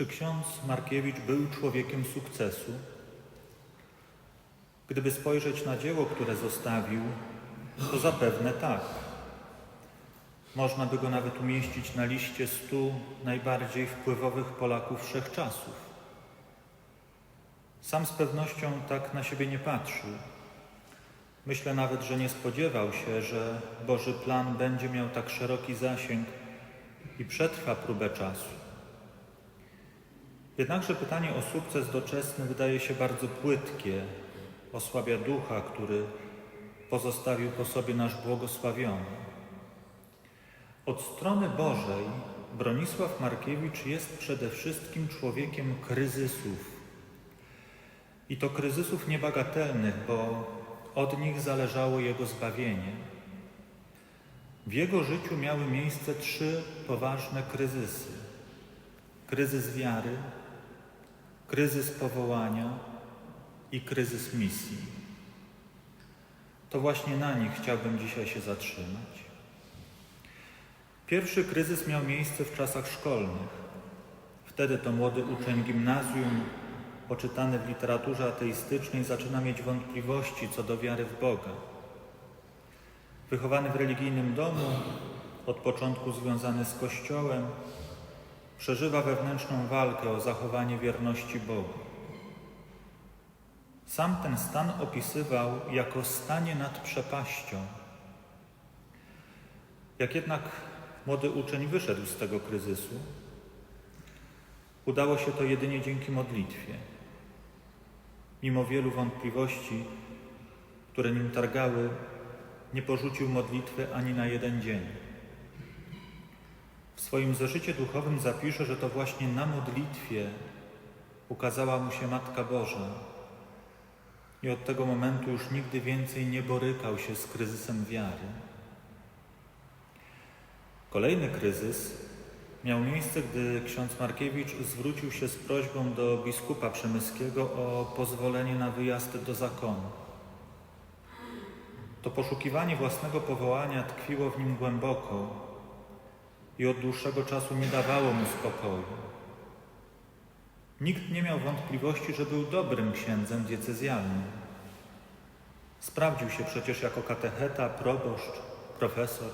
Czy ksiądz Markiewicz był człowiekiem sukcesu? Gdyby spojrzeć na dzieło, które zostawił, to zapewne tak. Można by go nawet umieścić na liście stu najbardziej wpływowych Polaków wszechczasów. Sam z pewnością tak na siebie nie patrzył. Myślę nawet, że nie spodziewał się, że Boży plan będzie miał tak szeroki zasięg i przetrwa próbę czasu. Jednakże pytanie o sukces doczesny wydaje się bardzo płytkie, osłabia ducha, który pozostawił po sobie nasz błogosławiony. Od strony Bożej Bronisław Markiewicz jest przede wszystkim człowiekiem kryzysów. I to kryzysów niebagatelnych, bo od nich zależało jego zbawienie. W jego życiu miały miejsce trzy poważne kryzysy: kryzys wiary, kryzys powołania i kryzys misji. To właśnie na nich chciałbym dzisiaj się zatrzymać. Pierwszy kryzys miał miejsce w czasach szkolnych. Wtedy to młody uczeń gimnazjum, oczytany w literaturze ateistycznej, zaczyna mieć wątpliwości co do wiary w Boga. Wychowany w religijnym domu, od początku związany z Kościołem, przeżywa wewnętrzną walkę o zachowanie wierności Bogu. Sam ten stan opisywał jako stanie nad przepaścią. Jak jednak młody uczeń wyszedł z tego kryzysu, udało się to jedynie dzięki modlitwie. Mimo wielu wątpliwości, które nim targały, nie porzucił modlitwy ani na jeden dzień. Swoim zeszycie duchowym zapisze, że to właśnie na modlitwie ukazała mu się Matka Boża i od tego momentu już nigdy więcej nie borykał się z kryzysem wiary. Kolejny kryzys miał miejsce, gdy ksiądz Markiewicz zwrócił się z prośbą do biskupa przemyskiego o pozwolenie na wyjazd do zakonu. To poszukiwanie własnego powołania tkwiło w nim głęboko i od dłuższego czasu nie dawało mu spokoju. Nikt nie miał wątpliwości, że był dobrym księdzem diecezjalnym. Sprawdził się przecież jako katecheta, proboszcz, profesor.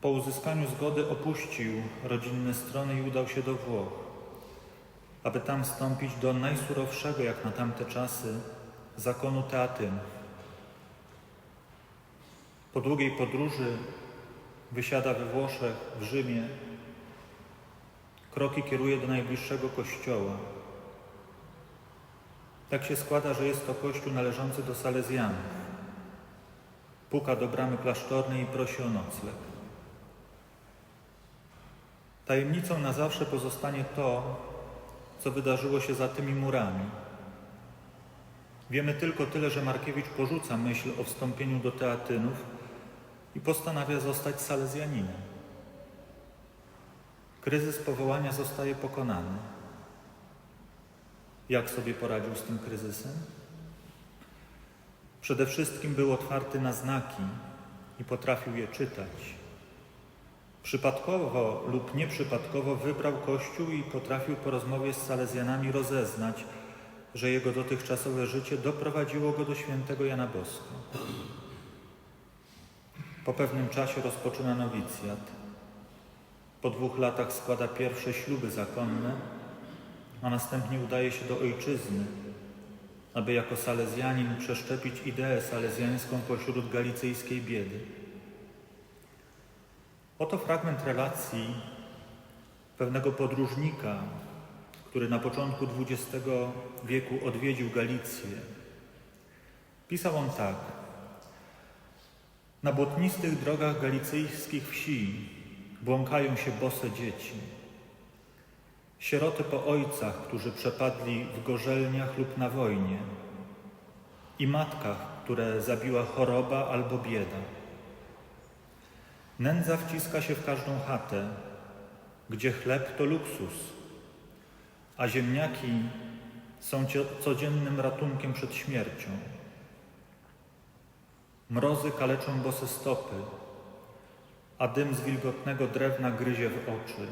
Po uzyskaniu zgody opuścił rodzinne strony i udał się do Włoch, aby tam wstąpić do najsurowszego jak na tamte czasy zakonu teatynów. Po długiej podróży wysiada we Włoszech, w Rzymie. Kroki kieruje do najbliższego kościoła. Tak się składa, że jest to kościół należący do Salezjanów. Puka do bramy klasztornej i prosi o nocleg. Tajemnicą na zawsze pozostanie to, co wydarzyło się za tymi murami. Wiemy tylko tyle, że Markiewicz porzuca myśl o wstąpieniu do teatynów i postanawia zostać salezjaninem. Kryzys powołania zostaje pokonany. Jak sobie poradził z tym kryzysem? Przede wszystkim był otwarty na znaki i potrafił je czytać. Przypadkowo lub nieprzypadkowo wybrał Kościół i potrafił po rozmowie z Salezjanami rozeznać, że jego dotychczasowe życie doprowadziło go do świętego Jana Boska. Po pewnym czasie rozpoczyna nowicjat. Po dwóch latach składa pierwsze śluby zakonne, a następnie udaje się do ojczyzny, aby jako salezjanin przeszczepić ideę salezjańską pośród galicyjskiej biedy. Oto fragment relacji pewnego podróżnika, który na początku XX wieku odwiedził Galicję. Pisał on tak. Na błotnistych drogach galicyjskich wsi błąkają się bose dzieci. Sieroty po ojcach, którzy przepadli w gorzelniach lub na wojnie i matkach, które zabiła choroba albo bieda. Nędza wciska się w każdą chatę, gdzie chleb to luksus, a ziemniaki są codziennym ratunkiem przed śmiercią. Mrozy kaleczą bose stopy, a dym z wilgotnego drewna gryzie w oczy.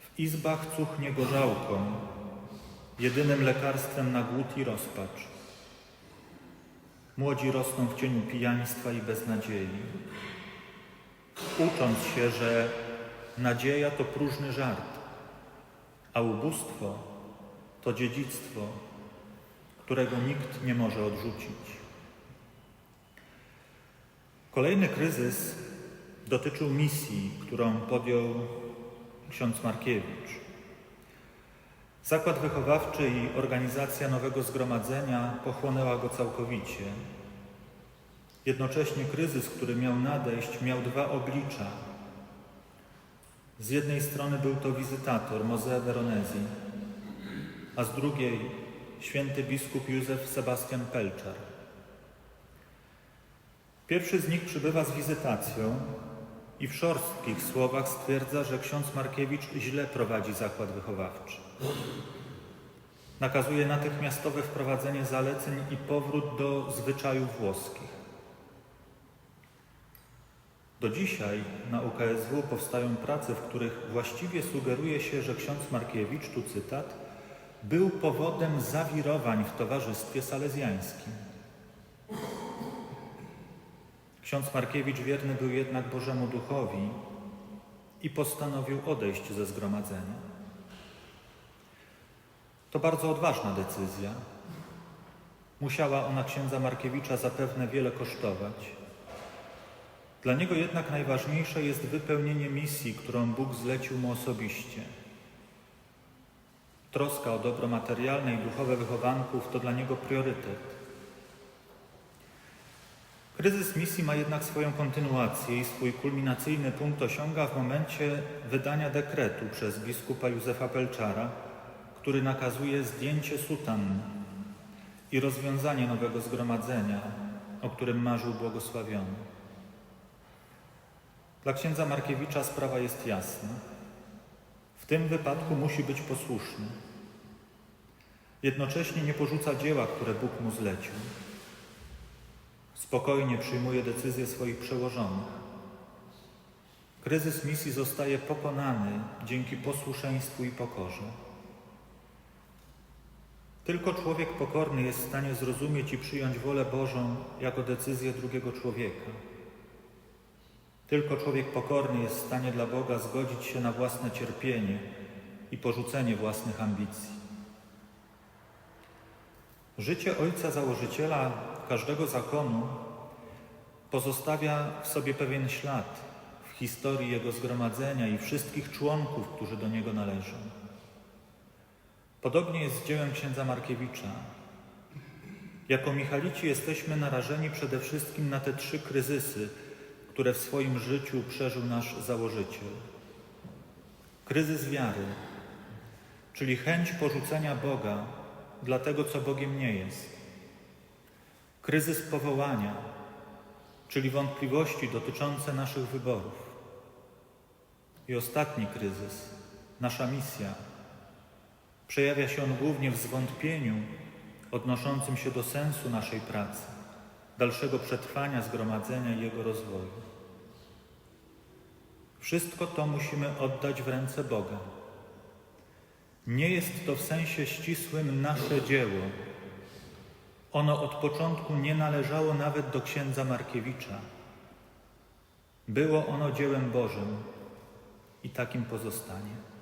W izbach cuchnie gorzałką, jedynym lekarstwem na głód i rozpacz. Młodzi rosną w cieniu pijaństwa i beznadziei, ucząc się, że nadzieja to próżny żart, a ubóstwo to dziedzictwo, którego nikt nie może odrzucić. Kolejny kryzys dotyczył misji, którą podjął ksiądz Markiewicz. Zakład wychowawczy i organizacja nowego zgromadzenia pochłonęła go całkowicie. Jednocześnie kryzys, który miał nadejść, miał dwa oblicza. Z jednej strony był to wizytator Mosè Veronesi, a z drugiej święty biskup Józef Sebastian Pelczar. Pierwszy z nich przybywa z wizytacją i w szorstkich słowach stwierdza, że ksiądz Markiewicz źle prowadzi zakład wychowawczy. Nakazuje natychmiastowe wprowadzenie zaleceń i powrót do zwyczajów włoskich. Do dzisiaj na UKSW powstają prace, w których właściwie sugeruje się, że ksiądz Markiewicz, tu cytat, był powodem zawirowań w towarzystwie salezjańskim. Ksiądz Markiewicz wierny był jednak Bożemu Duchowi i postanowił odejść ze zgromadzenia. To bardzo odważna decyzja. Musiała ona księdza Markiewicza zapewne wiele kosztować. Dla niego jednak najważniejsze jest wypełnienie misji, którą Bóg zlecił mu osobiście. Troska o dobro materialne i duchowe wychowanków to dla niego priorytet. Kryzys misji ma jednak swoją kontynuację i swój kulminacyjny punkt osiąga w momencie wydania dekretu przez biskupa Józefa Pelczara, który nakazuje zdjęcie sutan i rozwiązanie nowego zgromadzenia, o którym marzył błogosławiony. Dla księdza Markiewicza sprawa jest jasna. W tym wypadku musi być posłuszny. Jednocześnie nie porzuca dzieła, które Bóg mu zlecił. Spokojnie przyjmuje decyzje swoich przełożonych. Kryzys misji zostaje pokonany dzięki posłuszeństwu i pokorze. Tylko człowiek pokorny jest w stanie zrozumieć i przyjąć wolę Bożą jako decyzję drugiego człowieka. Tylko człowiek pokorny jest w stanie dla Boga zgodzić się na własne cierpienie i porzucenie własnych ambicji. Życie ojca założyciela każdego zakonu pozostawia w sobie pewien ślad w historii jego zgromadzenia i wszystkich członków, którzy do niego należą. Podobnie jest z dziełem księdza Markiewicza. Jako Michalici jesteśmy narażeni przede wszystkim na te trzy kryzysy, które w swoim życiu przeżył nasz założyciel. Kryzys wiary, czyli chęć porzucenia Boga dla tego, co Bogiem nie jest. Kryzys powołania, czyli wątpliwości dotyczące naszych wyborów. I ostatni kryzys, nasza misja. Przejawia się on głównie w zwątpieniu odnoszącym się do sensu naszej pracy, dalszego przetrwania zgromadzenia i jego rozwoju. Wszystko to musimy oddać w ręce Boga. Nie jest to w sensie ścisłym nasze dzieło. Ono od początku nie należało nawet do księdza Markiewicza. Było ono dziełem Bożym i takim pozostanie.